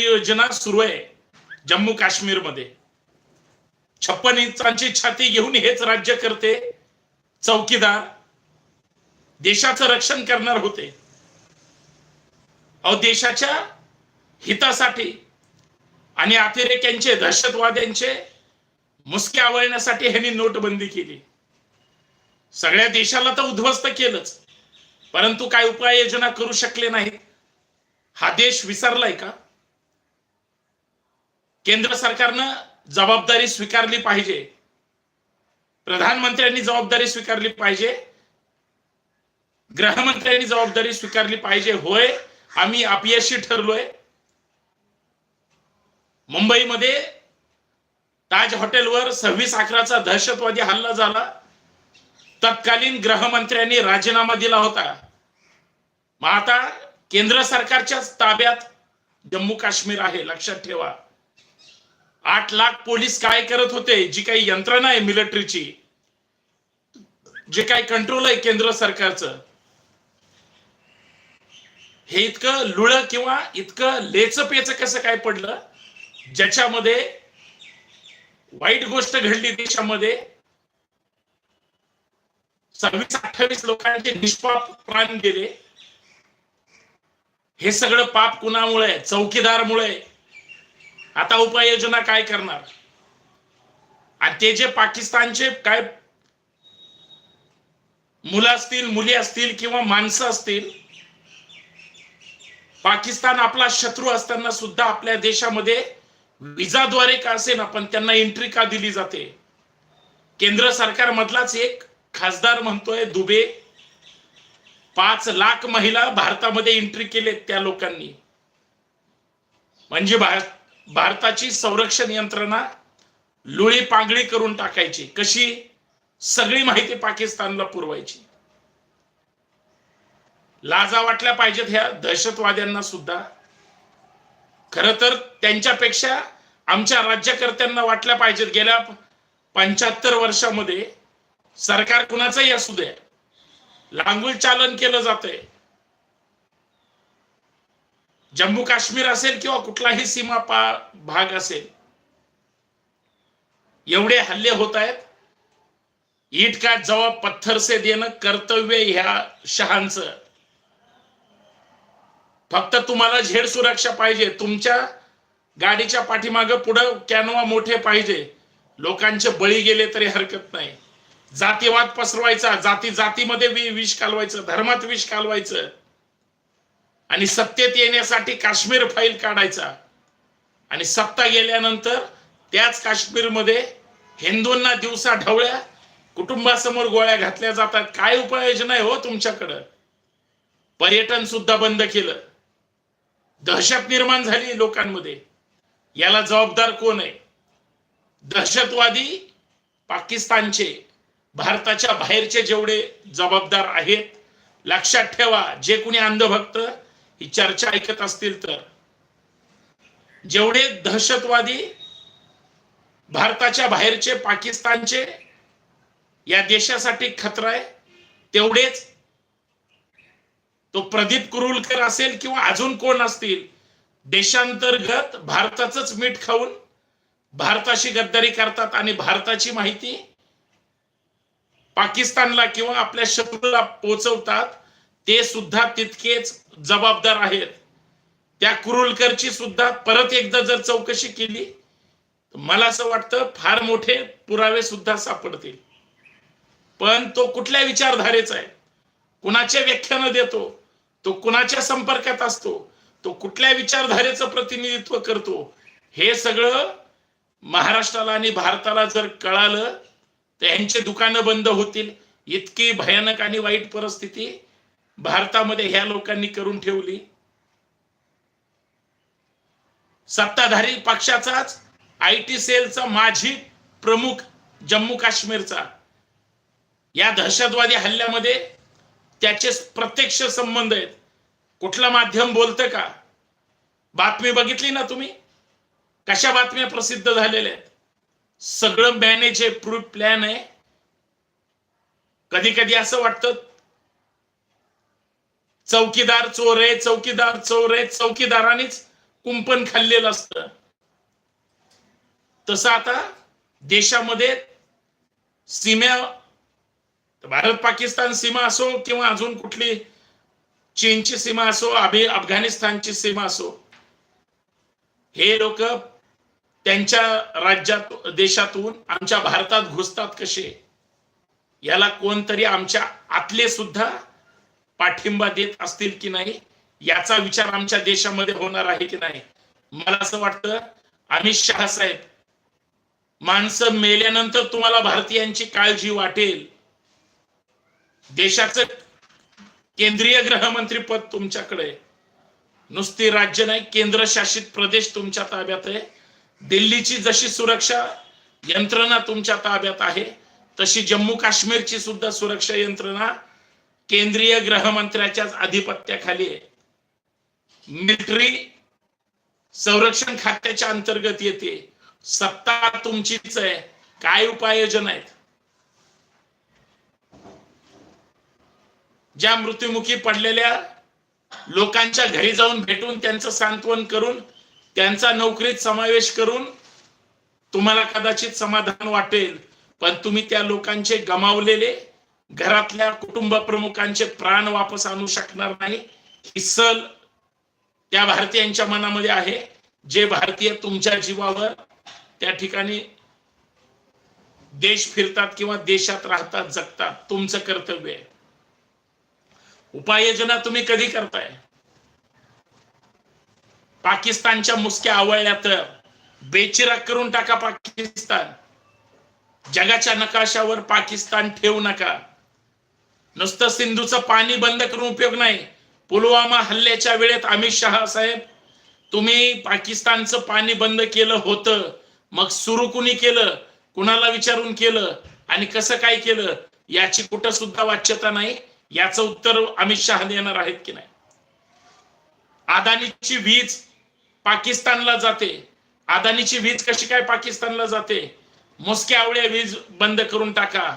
योजना सुरू आहे जम्मू काश्मीरमध्ये छप्पन इंचांची छाती घेऊन हेच राज्य करते चौकीदार. देशाचं रक्षण करणार होते. अहो देशाच्या हितासाठी आणि अतिरेक्यांचे दहशतवाद्यांचे मुसके आवळण्यासाठी ह्यांनी नोटबंदी केली. सगळ्या देशाला तर उद्ध्वस्त केलंच परंतु काय उपाययोजना करू शकले नाहीत? हा देश विसरलाय का? केंद्र सरकारनं जबाबदारी स्वीकारली पाहिजे. प्रधानमंत्र्यांनी जबाबदारी स्वीकारली पाहिजे. गृहमंत्र्यांनी जबाबदारी स्वीकारली पाहिजे. होय आम्ही अपयशी ठरलोय. मुंबईमध्ये ताज हॉटेलवर सव्वीस अकराचा दहशतवादी हल्ला झाला. तत्कालीन गृहमंत्र्यांनी राजीनामा दिला होता. मग आता केंद्र सरकारच्याच ताब्यात जम्मू काश्मीर आहे. लक्षात ठेवा. आठ लाख पोलीस काय करत होते जी काही यंत्रणा आहे मिलिटरीची जे काही कंट्रोल आहे केंद्र सरकारचं हे इतकं लुळ किंवा इतकं लेचपेच कसं काय पडलं? ज्याच्यामध्ये वाईट गोष्ट घडली देशामध्ये सव्वीस अठ्ठावीस लोकांचे निष्पाप प्राण गेले. हे सगळं पाप कुणामुळे चौकीदारमुळे आता उपाययोजना काय करणार? आणि ते जे पाकिस्तानचे काय मुलं असतील मुली असतील किंवा माणसं असतील पाकिस्तान आपला शत्रू असताना सुद्धा आपल्या देशामध्ये विजाद्वारे का असेना पण त्यांना एंट्री का दिली जाते? केंद्र सरकार मधलाच एक खासदार म्हणतोय दुबे. पाच लाख महिला भारतामध्ये एंट्री केले त्या लोकांनी. म्हणजे भारत भारताची संरक्षण यंत्रणा लुळी पांगळी करून टाकायची. कशी? सगळी माहिती पाकिस्तानला पुरवायची. लाजा वाटल्या पाहिजेत ह्या दहशतवाद्यांना सुद्धा. खर तर त्यांच्यापेक्षा आमच्या राज्यकर्त्यांना वाटल्या पाहिजेत. गेल्या पंच्याहत्तर वर्षामध्ये सरकार कुणाचंही असू दे. लांगुल चालन केलं जातंय. जम्मू काश्मीर असेल किंवा कुठलाही सीमा पा भाग असेल एवढे हल्ले होत आहेत. ईट का जवाब पत्थर से देणं कर्तव्य ह्या शहांचं. फक्त तुम्हाला झेड सुरक्षा पाहिजे. तुमच्या गाडीच्या पाठीमागं पुढं कॅनवा मोठे पाहिजे. लोकांचे बळी गेले तरी हरकत नाही. जातीवाद पसरवायचा जाती जातीमध्ये वि- विष कालवायचं धर्मात विष कालवायचं आणि सत्तेत येण्यासाठी काश्मीर फाईल काढायचा. आणि सत्ता गेल्यानंतर त्याच काश्मीरमध्ये हिंदूंना दिवसा ढवळ्या कुटुंबासमोर गोळ्या घातल्या जातात. काय उपाययोजना आहे हो तुमच्याकडं? पर्यटन सुद्धा बंद केलं. दहशत निर्माण झाली लोकांमध्ये. याला जबाबदार कोण आहे? दहशतवादी पाकिस्तानचे. भारताच्या बाहेरचे जेवढे जबाबदार आहेत लक्षात ठेवा जे कुणी अंधभक्त ही चर्चा ऐकत असतील तर. जेवढे दहशतवादी भारताच्या बाहेरचे पाकिस्तानचे या देशासाठी खतरा आहे तेवढेच तो प्रदीप कुरुलकर असेल किंवा अजून कोण असतील देशांतर्गत भारताचंच मीठ खाऊन भारताशी गद्दारी करतात आणि भारताची माहिती पाकिस्तानला किंवा आपल्या शत्रूला पोहोचवतात ते सुद्धा तितकेच जबाबदार आहेत. त्या कुरुलकरची सुद्धा परत एकदा जर चौकशी केली तर मला असं वाटतं फार मोठे पुरावे सुद्धा सापडतील. पण तो कुठल्या विचारधारेचा आहे? कुणाच्या व्याख्यानं देतो? तो कुणाच्या संपर्कात असतो? तो कुठल्या विचारधारेचं प्रतिनिधित्व करतो? हे सगळं महाराष्ट्राला आणि भारताला जर कळालं तर यांचे दुकानं बंद होतील. इतकी भयानक आणि वाईट परिस्थिती भारतामध्ये ह्या लोकांनी करून ठेवली. सत्ताधारी पक्षाचाच आय टी सेलचा माजी प्रमुख जम्मू काश्मीरचा. या दहशतवादी हल्ल्यामध्ये त्याचे प्रत्यक्ष संबंध आहेत. कुठलं माध्यम बोलतं का? बातमी बघितली ना तुम्ही? कशा बातम्या प्रसिद्ध झालेल्या आहेत? सगळं मॅनेज आहे प्रूफ प्लॅन आहे. कधी कधी असं वाटतं चौकीदार चोर आहे चौकीदार चोर आहे चौकीदारानेच कुंपण खाल्लेलं असतं. तसं आता देशामध्ये सीमा भारत पाकिस्तान सीमा असो किंवा अजून कुठली चीनची सीमा असो अभि अफगाणिस्तानची सीमा असो हे लोक त्यांच्या राज्यात देशातून आमच्या भारतात घुसतात कसे? याला कोणतरी आमच्या आतले सुद्धा पाठिंबा देत असतील की नाही याचा विचार आमच्या देशामध्ये होणार आहे की नाही? मला असं वाटतं अमित शहा साहेब माणसं मेल्यानंतर तुम्हाला भारतीयांची काळजी वाटेल. देशाचं केंद्रीय गृहमंत्री पद तुमच्याकडे नुसती राज्य नाही केंद्रशासित प्रदेश तुमच्या ताब्यात आहे. दिल्लीची जशी सुरक्षा यंत्रणा तुमच्या ताब्यात आहे तशी जम्मू काश्मीरची सुद्धा सुरक्षा यंत्रणा केंद्रीय गृहमंत्र्याच्याच आधिपत्याखाली आहे. मिलिटरी संरक्षण खात्याच्या अंतर्गत येते. सत्ता तुमचीच आहे. काय उपाययोजना आहेत? ज्या मृत्युमुखी पडलेल्या लोकांच्या घरी जाऊन भेटून त्यांचं सांत्वन करून त्यांचा नोकरीत समावेश करून तुम्हाला कदाचित समाधान वाटेल. पण तुम्ही त्या लोकांचे गमावलेले घरातल्या कुटुंब प्रमुखांचे प्राण वापस आणू शकणार नाही. ही सल त्या भारतीयांच्या मनामध्ये आहे. जे भारतीय तुमच्या जीवावर त्या ठिकाणी देश फिरतात किंवा देशात राहतात जगतात. तुमचं कर्तव्य आहे. उपाययोजना तुम्ही कधी करताय? पाकिस्तानच्या मुसक्या आवळल्या तर बेचिराग करून टाका पाकिस्तान. जगाच्या नकाशावर पाकिस्तान ठेवू नका. नुसतं सिंधूचं पाणी बंद करून उपयोग नाही. पुलवामा हल्ल्याच्या वेळेत अमित शहा साहेब तुम्ही पाकिस्तानचं पाणी बंद केलं होतं. मग सुरू कुणी केलं? कुणाला विचारून केलं? आणि कसं काय केलं? याची कुठं सुद्धा वाच्यता नाही. याचं उत्तर अमित शहा देणार आहेत की नाही? अदानीची वीज पाकिस्तानला जाते. अदानीची वीज कशी काय पाकिस्तानला जाते? मोसक्या आवळ्या वीज बंद करून टाका.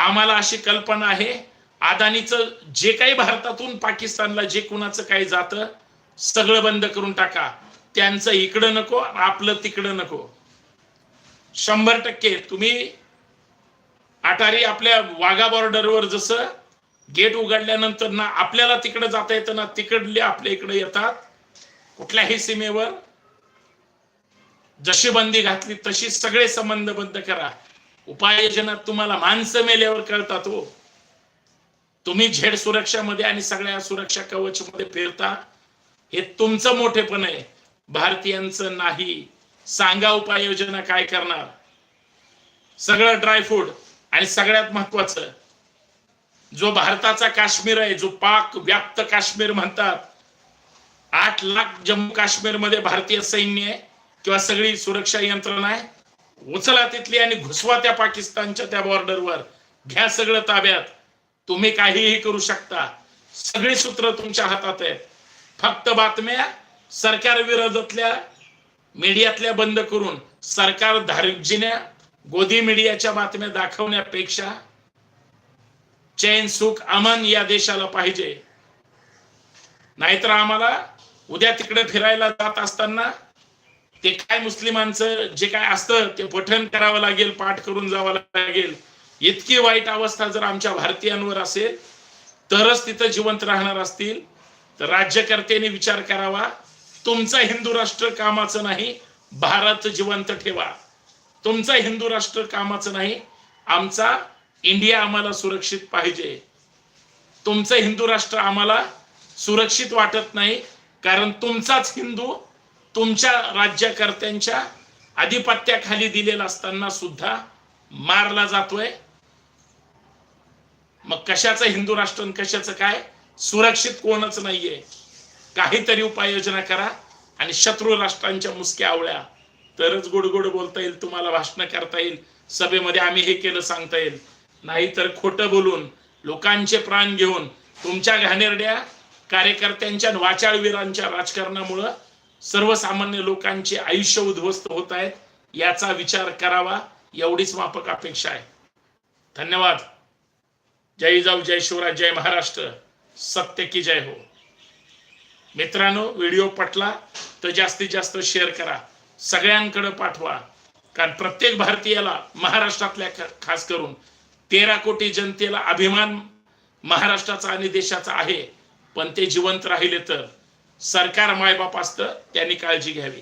आम्हाला अशी कल्पना आहे. अदानीचं जे काही भारतातून पाकिस्तानला जे कुणाचं काही जातं सगळं बंद करून टाका. त्यांचं इकडं नको आपलं तिकडं नको. शंभर टक्के तुम्ही अटारी आपल्या वाघा बॉर्डरवर जसं गेट उघडल्यानंतर ना आपल्याला तिकडे जाता येतं ना तिकडले आपल्या इकडे येतात. कुठल्याही सीमेवर जशी बंदी घातली तशी सगळे संबंध बंद करा. उपाययोजना तुम्हाला माणसं मेल्यावर कळतात हो. तुम्ही झेड सुरक्षामध्ये आणि सगळ्या सुरक्षा कवच मध्ये फिरता हे तुमचं मोठेपण आहे. भारतीयांचं नाही. सांगा उपाययोजना काय करणार. सगळं ड्रायफ्रूट आणि सगळ्यात महत्वाचं जो भारताचा काश्मीर आहे जो पाक व्याप्त काश्मीर म्हणतात आठ लाख जम्मू काश्मीरमध्ये भारतीय सैन्य आहे किंवा सगळी सुरक्षा यंत्रणा आहे उचला तिथली आणि घुसवा त्या पाकिस्तानच्या त्या बॉर्डरवर. घ्या सगळं ताब्यात. तुम्ही काहीही करू शकता. सगळी सूत्र तुमच्या हातात आहेत. फक्त बातम्या सरकार विरोधातल्या मीडियातल्या बंद करून सरकार धारजिन्या गोदी मीडियाच्या बातम्या दाखवण्यापेक्षा चैन सुख अमन या देशाला पाहिजे. नाहीतर आम्हाला उद्या तिकडे फिरायला जात असताना ते काय मुस्लिमांचं जे काय असतं ते पठण करावं लागेल पाठ करून जावं लागेल. इतकी वाईट अवस्था जर आमच्या भारतीयांवर असेल तरच तिथं जिवंत राहणार असतील. तर राज्यकर्त्यांनी विचार करावा तुमचं हिंदू राष्ट्र कामाचं नाही भारत जिवंत ठेवा. तुमचं हिंदू राष्ट्र कामाचं नाही आमचा इंडिया आम्हाला सुरक्षित पाहिजे. तुमचं हिंदू राष्ट्र आम्हाला सुरक्षित वाटत नाही कारण तुमचाच हिंदू तुमच्या राज्यकर्त्यांच्या आधिपत्याखाली दिलेला असताना सुद्धा मारला जातोय. मग कशाचं हिंदू राष्ट्र आणि कशाचं काय? सुरक्षित कोणच नाहीये. काहीतरी उपाययोजना करा आणि शत्रू राष्ट्रांच्या मुसक्या आवळ्या. तरच गोड गोड बोलता येईल तुम्हाला भाषण करता येईल सभेमध्ये आम्ही हे केलं सांगता येईल. नाहीतर खोटं बोलून लोकांचे प्राण घेऊन तुमच्या घाणेरड्या कार्यकर्त्यांच्या आणि वाचाळवीरांच्या राजकारणामुळं सर्वसामान्य लोकांचे आयुष्य उद्ध्वस्त होत आहेत याचा विचार करावा एवढीच माफक अपेक्षा आहे. धन्यवाद. जय जाऊ जय शिवराज जय महाराष्ट्र. सत्य की जय हो. मित्रांनो व्हिडिओ पटला तर जास्तीत जास्त शेअर करा. सगळ्यांकडे पाठवा. कारण प्रत्येक भारतीयाला महाराष्ट्रातल्या खास करून तेरा कोटी जनतेला अभिमान महाराष्ट्राचा आणि देशाचा आहे. पण ते जिवंत राहिले तर. सरकार मायबाप असतं त्यांनी काळजी घ्यावी.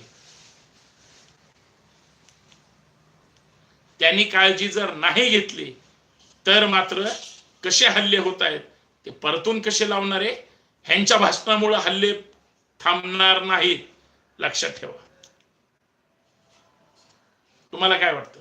त्यांनी काळजी जर नाही घेतली तर मात्र कसे हल्ले होत आहेत ते परतून कसे लावणारे ह्यांच्या भाषणामुळे हल्ले थांबणार नाहीत लक्षात ठेवा. तुम्हाला काय वाटतं?